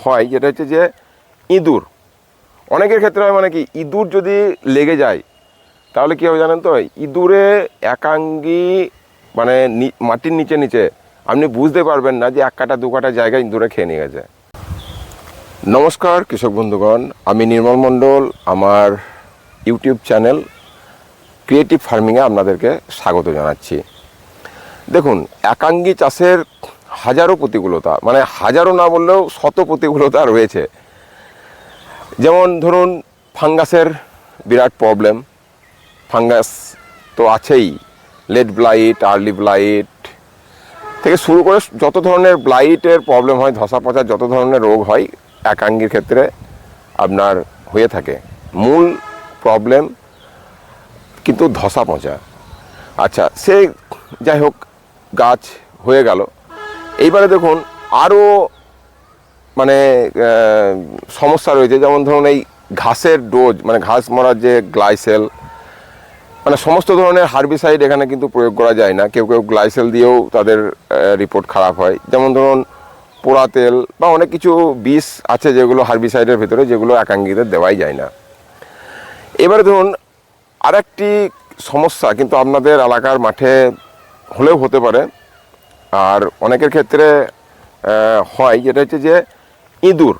হয়, যেটা হচ্ছে যে ইঁদুর। অনেকের ক্ষেত্রে হয় মানে কি, ইঁদুর যদি লেগে যায়, তাহলে কী হবে জানেন তো? ইঁদুরে একাঙ্গি মানে মাটির নিচে নিচে, আপনি বুঝতে পারবেন না যে এক কাটা, দু কাটা জায়গায় ইঁদুরে খেয়ে নিয়ে গেছে। নমস্কার, কৃষক বন্ধুগণ, আমি নির্মল মণ্ডল, আমার ইউটিউব চ্যানেল ক্রিয়েটিভ ফার্মিংয়ে আপনাদেরকে স্বাগত জানাচ্ছি। দেখুন, একাঙ্গি চাষের হাজারো প্রতিকূলতা মানে হাজারো না বললেও শত প্রতিকূলতা রয়েছে। যেমন ধরুন, ফাঙ্গাসের বিরাট প্রবলেম। ফাঙ্গাস তো আছেই লেট ব্লাইট, আর্লি ব্লাইট থেকে শুরু করে যত ধরনের ব্লাইটের প্রবলেম হয় ধসা পচা যত ধরনের রোগ হয়, একাঙ্গির ক্ষেত্রে আপনার হয়ে থাকে। মূল প্রবলেম কিন্তু ধসা পচা আচ্ছা সে যাই হোক, গাছ হয়ে গেল। এইবারে দেখুন আরও মানে সমস্যা রয়েছে। যেমন ধরুন এই ঘাসের ডোজ মানে ঘাস মরার যে গ্লাইসেল মানে সমস্ত ধরনের হার্বিসাইড এখানে কিন্তু প্রয়োগ করা যায় না। কেউ কেউ গ্লাইসেল দিয়েও তাদের রিপোর্ট খারাপ হয়। যেমন ধরুন পোড়া তেল বা অনেক কিছু বিষ আছে যেগুলো হার্বিসাইডের ভিতরে, যেগুলো একাঙ্গিতে দেওয়াই যায় না। এবারে ধরুন আরেকটি সমস্যা কিন্তু আপনাদের এলাকার মাঠে হলেও হতে পারে। আর অনেকের ক্ষেত্রে হয় যেটা হচ্ছে যে ইঁদুর।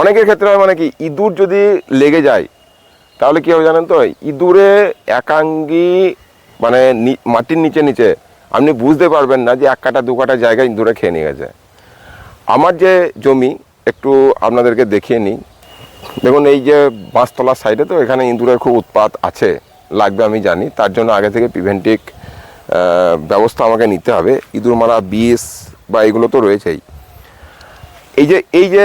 অনেকের ক্ষেত্রে হয় মানে কি, ইঁদুর যদি লেগে যায়, তাহলে কী হবে জানেন তো? ইঁদুরে একাঙ্গি মানে মাটির নিচে নিচে, আপনি বুঝতে পারবেন না যে এক কাটা, দু কাটা জায়গায় ইঁদুরে খেয়ে নিয়ে গেছে। আমার যে জমি, একটু আপনাদেরকে দেখিয়ে নিই। দেখুন, এই যে বাঁশতলার সাইডে তো এখানে ইঁদুরের খুব উৎপাত আছে, লাগবে আমি জানি। তার জন্য আগে থেকে প্রিভেন্টিভ ব্যবস্থা আমাকে নিতে হবে। ইঁদুর মারা বিষ বা এগুলো তো রয়েছেই। এই যে এই যে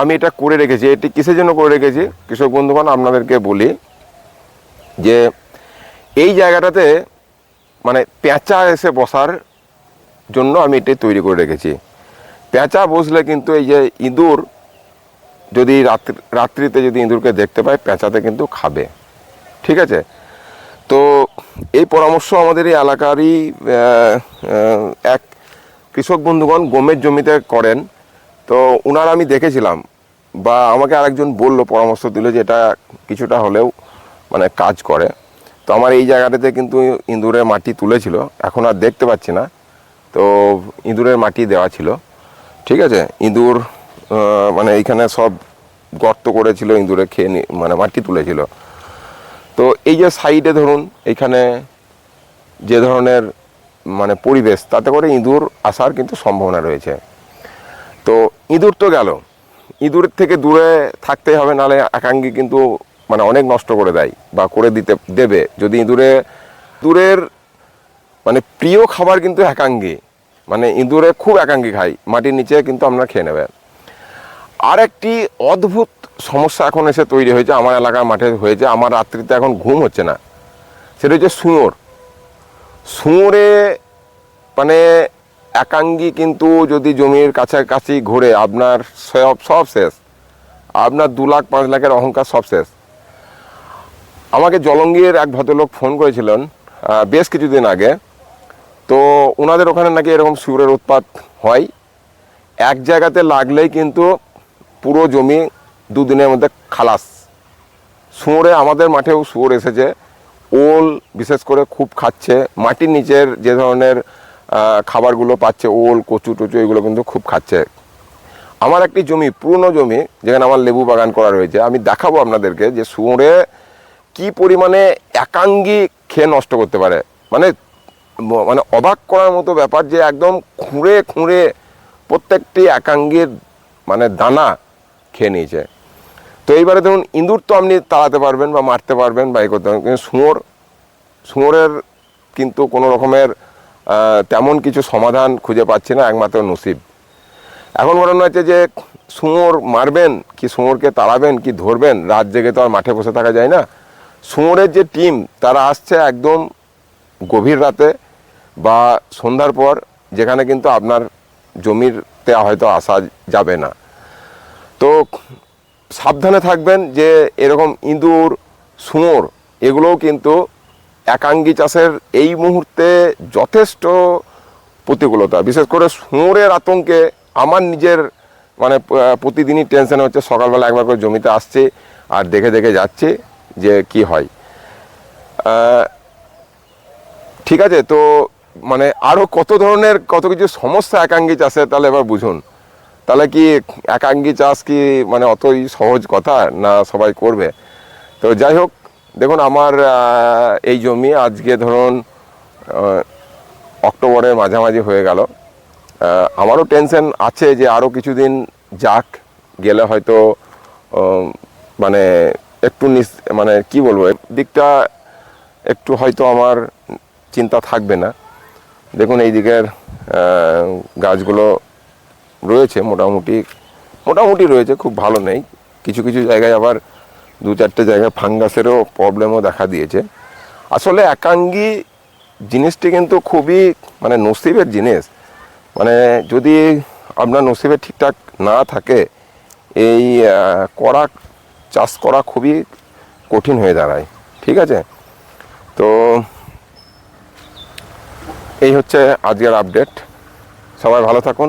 আমি এটা করে রেখেছি, এটি কিসের জন্য করে রেখেছি? কৃষক বন্ধুগণ, আপনাদেরকে বলি যে, এই জায়গাটাতে মানে পেঁচা এসে বসার জন্য আমি এটাই তৈরি করে রেখেছি। পেঁচা বসলে কিন্তু এই যে ইঁদুর যদি রাত্রি, রাত্রিতে যদি ইঁদুরকে দেখতে পায় পেঁচাতে কিন্তু খাবে। ঠিক আছে? তো এই পরামর্শ আমাদের এই এলাকারই এক কৃষক বন্ধুগণ গমের জমিতে করেন। তো ওনার আমি দেখেছিলাম বা আমাকে আরেকজন বলল, পরামর্শ দিল যে এটা কিছুটা হলেও মানে কাজ করে। তো আমার এই জায়গাটাতে কিন্তু ইঁদুরের মাটি তুলেছিল, এখন আর দেখতে পাচ্ছি না। তো ইঁদুরের মাটি দেওয়া ছিল। ঠিক আছে, ইঁদুর মানে এইখানে সব গর্ত করেছিল, ইঁদুরে খেয়ে মানে মাটি তুলেছিল। তো এই যে সাইডে ধরুন এইখানে যে ধরনের মানে পরিবেশ, তাতে করে ইঁদুর আসার কিন্তু সম্ভাবনা রয়েছে। তো ইঁদুর তো গেল। ইঁদুরের থেকে দূরে থাকতে হবে নাহলে একাঙ্গি কিন্তু মানে অনেক নষ্ট করে দেয় বা করে দিতে, দেবে। যদি ইঁদুরে দূরের মানে প্রিয় খাবার কিন্তু একাঙ্গি। মানে ইঁদুরে খুব একাঙ্গি খায়, মাটির নিচে কিন্তু আমরা খেয়ে নেবে। আর একটি অদ্ভুত সমস্যা এখন এসে তৈরি হয়েছে, আমার এলাকার মাঠে হয়েছে, আমার রাত্রিতে এখন ঘুম হচ্ছে না। সেটা হচ্ছে শুঁয়োর। শুঁয়োরে মানে একাঙ্গি কিন্তু যদি জমির কাছাকাছি ঘুরে, আপনার সব সব শেষ। আপনার দু লাখ, পাঁচ লাখের অহংকার সব শেষ। আমাকে জলঙ্গির এক ভদ্রলোক ফোন করেছিলেন বেশ কিছুদিন আগে। তো ওনাদের ওখানে নাকি এরকম শুয়োরের উৎপাত হয়। এক জায়গাতে লাগলেই কিন্তু পুরো জমি দুদিনের মধ্যে খালাস। শুয়োরে আমাদের মাঠেও শুয়োর এসেছে। ওল বিশেষ করে খুব খাচ্ছে। মাটির নিচের যে ধরনের খাবারগুলো পাচ্ছে, ওল, কচু টচু, এগুলো কিন্তু খুব খাচ্ছে। আমার একটি জমি, পুরনো জমি, যেখানে আমার লেবু বাগান করা রয়েছে। আমি দেখাবো আপনাদেরকে যে শুয়োরে কি পরিমাণে একাঙ্গি খেয়ে নষ্ট করতে পারে। মানে মানে অবাক করার মতো ব্যাপার যে একদম খুঁড়ে খুঁড়ে প্রত্যেকটি একাঙ্গির মানে দানা খেয়ে নিয়েছে। তো এইবারে ধরুন ইঁদুর তো আপনি তাড়াতে পারবেন বা মারতে পারবেন বা এ করতে পারবেন। কিন্তু শুঁয়োর, শুঁয়োরের কিন্তু কোনো রকমের তেমন কিছু সমাধান খুঁজে পাচ্ছি না, একমাত্র নসিব। এখন মনে হচ্ছে যে শুঁয়োর মারবেন, কি শুঁয়োরকে তাড়াবেন, কি ধরবেন, রাত জেগে তো আর মাঠে বসে থাকা যায় না। শুঁয়োরের যে টিম, তারা আসছে একদম গভীর রাতে বা সন্ধ্যার পর, যেখানে কিন্তু আপনার জমিরতে হয়তো আসা যাবে না। তো সাবধানে থাকবেন যে এরকম ইঁদুর শুঁয়োর এগুলোও কিন্তু একাঙ্গি চাষের এই মুহূর্তে যথেষ্ট প্রতিকূলতা। বিশেষ করে শুঁয়োরের আতঙ্কে আমার নিজের মানে প্রতিদিনই টেনশন হচ্ছে, সকালবেলা একবার করে জমিতে আসছে আর দেখে দেখে যাচ্ছে যে কি হয়। ঠিক আছে, তো মানে আরও কত ধরনের কত কিছু সমস্যা একাঙ্গি চাষে তাহলে এবার বুঝুন। তাহলে কি একাঙ্গি চাষ কি মানে অতই সহজ কথা না সবাই করবে? তো যাই হোক, দেখুন আমার এই জমি আজকে ধরুন অক্টোবরের মাঝামাঝি হয়ে গেল। আমারও টেনশন আছে যে আরও কিছুদিন যাক, গেলে হয়তো মানে একটু নিস মানে কি বলব, দিকটা একটু হয়তো আমার চিন্তা থাকবে না। দেখুন এই দিকের গাছগুলো রয়েছে, মোটামুটি মোটামুটি রয়েছে, খুব ভালো নেই। কিছু কিছু জায়গায় আবার দু চারটে জায়গায় ফাঙ্গাসেরও প্রবলেমও দেখা দিয়েছে। আসলে একাঙ্গি জিনিসটি কিন্তু খুবই মানে নসিবের জিনিস। মানে যদি আপনার নসিবে ঠিকঠাক না থাকে, এই করা চাষ করা খুবই কঠিন হয়ে দাঁড়ায়। ঠিক আছে? তো এই হচ্ছে আজকের আপডেট সবাই ভালো থাকুন।